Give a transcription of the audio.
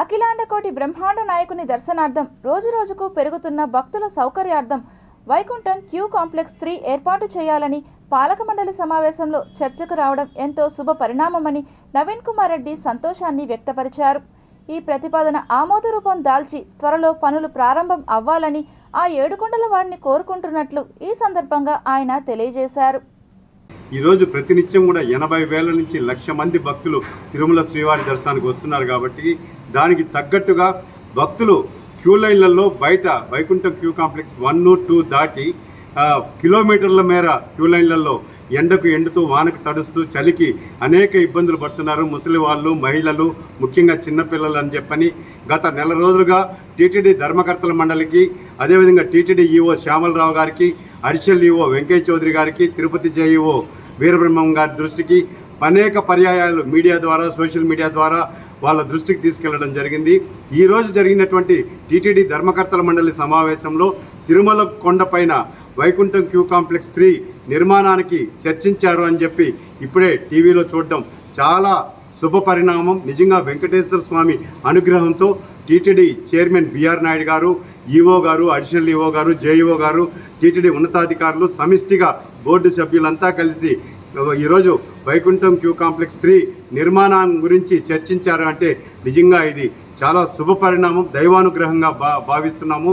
అఖిలాండకోటి బ్రహ్మాండ నాయకుని దర్శనార్థం రోజురోజుకు పెరుగుతున్న భక్తుల సౌకర్యార్థం వైకుంఠం క్యూ కాంప్లెక్స్ త్రీ ఏర్పాటు చేయాలని పాలక మండలి సమావేశంలో చర్చకు రావడం ఎంతో శుభ పరిణామమని నవీన్ కుమార్ రెడ్డి సంతోషాన్ని వ్యక్తపరిచారు. ఈ ప్రతిపాదన ఆమోద రూపం దాల్చి త్వరలో పనులు ప్రారంభం అవ్వాలని ఆ ఏడుకొండల వారిని కోరుకుంటున్నట్లు ఈ సందర్భంగా ఆయన తెలియజేశారు. ఈరోజు ప్రతినిత్యం కూడా ఎనభై వేల నుంచి లక్ష మంది భక్తులు తిరుమల శ్రీవారి దర్శనానికి వస్తున్నారు కాబట్టి దానికి తగ్గట్టుగా భక్తులు క్యూ లైన్లలో బయట Vaikuntham queue complex one two దాటి కిలోమీటర్ల మేర క్యూ లైన్లలో ఎండకు ఎండుతూ వానకు తడుస్తూ చలికి అనేక ఇబ్బందులు పడుతున్నారు. ముసలి వాళ్ళు మహిళలు ముఖ్యంగా చిన్నపిల్లలు అని చెప్పని గత నెల రోజులుగా టీటీడీ ధర్మకర్తల మండలికి అదేవిధంగా టీటీడీ ఈఓ శ్యామలరావు గారికి అడిషనల్ ఈఓ వెంకయ్య చౌదరి గారికి తిరుపతి జేఈఓ వీరబ్రహ్మం గారి దృష్టికి అనేక పర్యాయాలు మీడియా ద్వారా సోషల్ మీడియా ద్వారా వాళ్ళ దృష్టికి తీసుకెళ్ళడం జరిగింది. ఈరోజు జరిగినటువంటి టీటీడీ ధర్మకర్తల మండలి సమావేశంలో తిరుమల కొండపైన వైకుంఠం క్యూ కాంప్లెక్స్ త్రీ నిర్మాణానికి చర్చించారు అని చెప్పి ఇప్పుడే టీవీలో చూడడం చాలా శుభ పరిణామం. నిజంగా వెంకటేశ్వర స్వామి అనుగ్రహంతో TTD chairman BR Naidu garu EO garu additional EO garu JEO garu TTD ఉన్నతాధికారులు సమిష్టిగా బోర్డు సభ్యులంతా కలిసి ఈరోజు వైకుంఠం క్యూ కాంప్లెక్స్ త్రీ నిర్మాణం గురించి చర్చించారు అంటే నిజంగా ఇది చాలా శుభ పరిణామం దైవానుగ్రహంగా భా భావిస్తున్నాము.